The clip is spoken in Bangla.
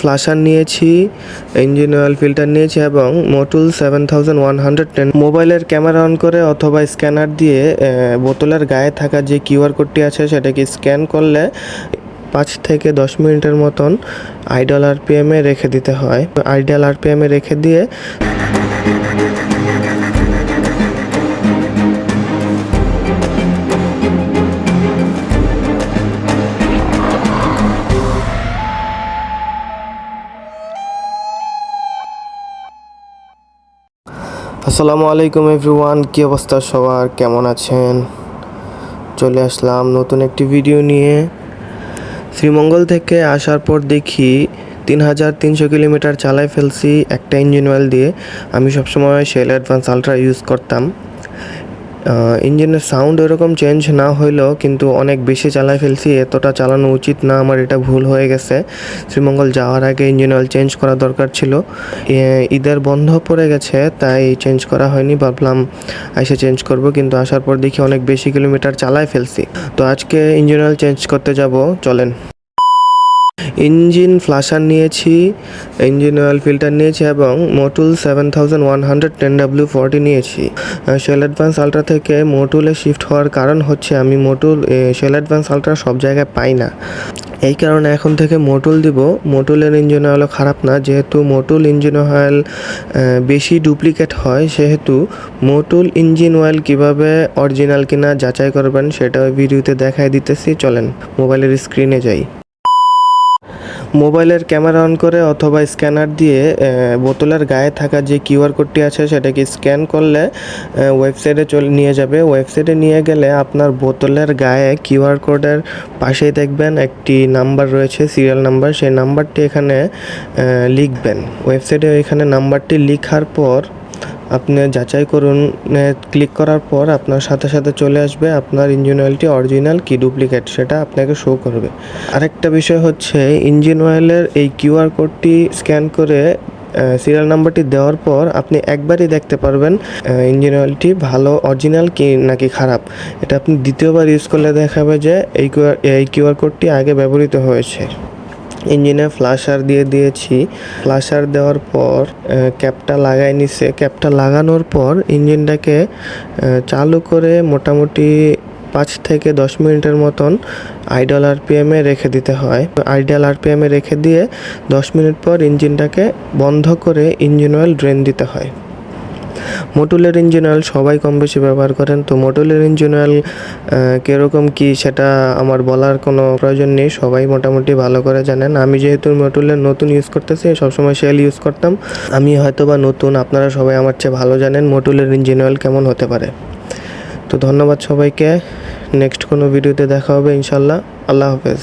ফ্লাশার নিয়েছি, ইঞ্জিন অয়েল ফিল্টার নিয়েছি এবং Motul seven thousand one hundred ten মোবাইলের ক্যামেরা অন করে অথবা স্ক্যানার দিয়ে বোতলের গায়ে থাকা যে কিউআর কোডটি আছে সেটাকে স্ক্যান করলে পাঁচ থেকে দশ মিনিটের মতন আইডল আরপিএমে রেখে দিতে হয়। আইডল আরপিএমে রেখে দিয়ে আসসালামু আলাইকুম এভরিওয়ান, কী অবস্থা সবার? কেমন আছেন? চলে আসলাম নতুন একটি ভিডিও নিয়ে। শ্রীমঙ্গল থেকে আসার পর দেখি তিন হাজার তিনশো কিলোমিটার চালায় ফেলছি একটা ইঞ্জিন অয়েল দিয়ে। আমি সবসময় শেল অ্যাডভান্স আলট্রা ইউজ করতাম। ইঞ্জিনের সাউন্ড এরকম চেঞ্জ না হইলেও কিন্তু অনেক বেশি চালায় ফেলছি, এতটা চালানো উচিত না, আমার এটা ভুল হয়ে গেছে। শ্রীমঙ্গল যাওয়ার আগে ইঞ্জিন অয়েল চেঞ্জ করা দরকার ছিল। ঈদের বন্ধ পড়ে গেছে, তাই চেঞ্জ করা হয়নি, ভাবলাম এসে চেঞ্জ করব, কিন্তু আসার পর দেখি অনেক বেশি কিলোমিটার চালায় ফেলছি। তো আজকে ইঞ্জিন অয়েল চেঞ্জ করতে যাব, চলেন। ইঞ্জিন ফ্লাশার নিয়েছি, ইঞ্জিন অয়েল ফিল্টার নিয়েছি এবং Motul seven thousand one hundred ten W forty নিয়েছি। শেল অ্যাডভান্স আলট্রা থেকে মোটুলে শিফট হওয়ার কারণ হচ্ছে আমি মোটুল শেল অ্যাডভান্স আলট্রা সব জায়গায় পাই না। এই কারণে এখন থেকে মোটুল দিব। মোটুলের ইঞ্জিন অয়েলও খারাপ না, যেহেতু মোটুল ইঞ্জিন অয়েল বেশি ডুপ্লিকেট হয়, সেহেতু মোটুল ইঞ্জিন অয়েল কীভাবে অরিজিনাল কিনা যাচাই করবেন সেটা ভিডিওতে দেখাই দিতেছি। চলেন মোবাইলের স্ক্রিনে যাই। মোবাইলের ক্যামেরা অন করে অথবা স্ক্যানার দিয়ে বোতলের গায়ে থাকা যে কিউআর কোডটি আছে সেটাকে স্ক্যান করলে ওয়েবসাইটে চলে, নিয়ে যাবে। ওয়েবসাইটে নিয়ে গেলে আপনার বোতলের গায়ে কিউআর কোডের পাশেই দেখবেন একটি নাম্বার রয়েছে, সিরিয়াল নাম্বার। সেই নাম্বারটি এখানে লিখবেন। ওয়েবসাইটে এখানে নাম্বারটি লেখার পর আপনি যাচাই করুন ক্লিক করার পর আপনার সাথে সাথে চলে আসবে আপনার ইঞ্জিন অয়েলটি অরিজিনাল কি ডুপ্লিকেট সেটা আপনাকে শো করবে। আরেকটা বিষয় হচ্ছে ইঞ্জিন অয়েলের এই কিউআর কোডটি স্ক্যান করে সিরিয়াল নাম্বারটি দেওয়ার পর আপনি একবারই দেখতে পারবেন ইঞ্জিন অয়েলটি ভালো অরিজিনাল কি নাকি খারাপ। এটা আপনি দ্বিতীয়বার ইউজ করলে দেখাবে যে এই কিউআর এই কিউআর কোডটি আগে ব্যবহৃত হয়েছে। ইঞ্জিনে ফ্লাশার দিয়ে দিয়েছি। ফ্লাশার দেওয়ার পর ক্যাপটা লাগাই নিছে। ক্যাপটা লাগানোর পর ইঞ্জিনটাকে চালু করে মোটামুটি পাঁচ থেকে দশ মিনিটের মতন আইডল আরপিএমে রেখে দিতে হয়। আইডল আরপিএমে রেখে দিয়ে দশ মিনিট পর ইঞ্জিনটাকে বন্ধ করে ইঞ্জিন অয়েল ড্রেন দিতে হয়। মোটুলের ইঞ্জিন অয়েল সবাই কম বেশি ব্যবহার করেন। তো মোটুলের ইঞ্জিন অয়েল কীরকম কী সেটা আমার বলার কোনো প্রয়োজন নেই, সবাই মোটামুটি ভালো করে জানেন। আমি যেহেতু মোটুলের নতুন ইউজ করতেছি, সবসময় সেল ইউজ করতাম। আমি হয়তো বা নতুন, আপনারা সবাই আমার চেয়ে ভালো জানেন মোটুলের ইঞ্জিন অয়েল কেমন হতে পারে। তো ধন্যবাদ সবাইকে, নেক্সট কোনো ভিডিওতে দেখা হবে ইনশাল্লাহ আল্লাহ হাফেজ।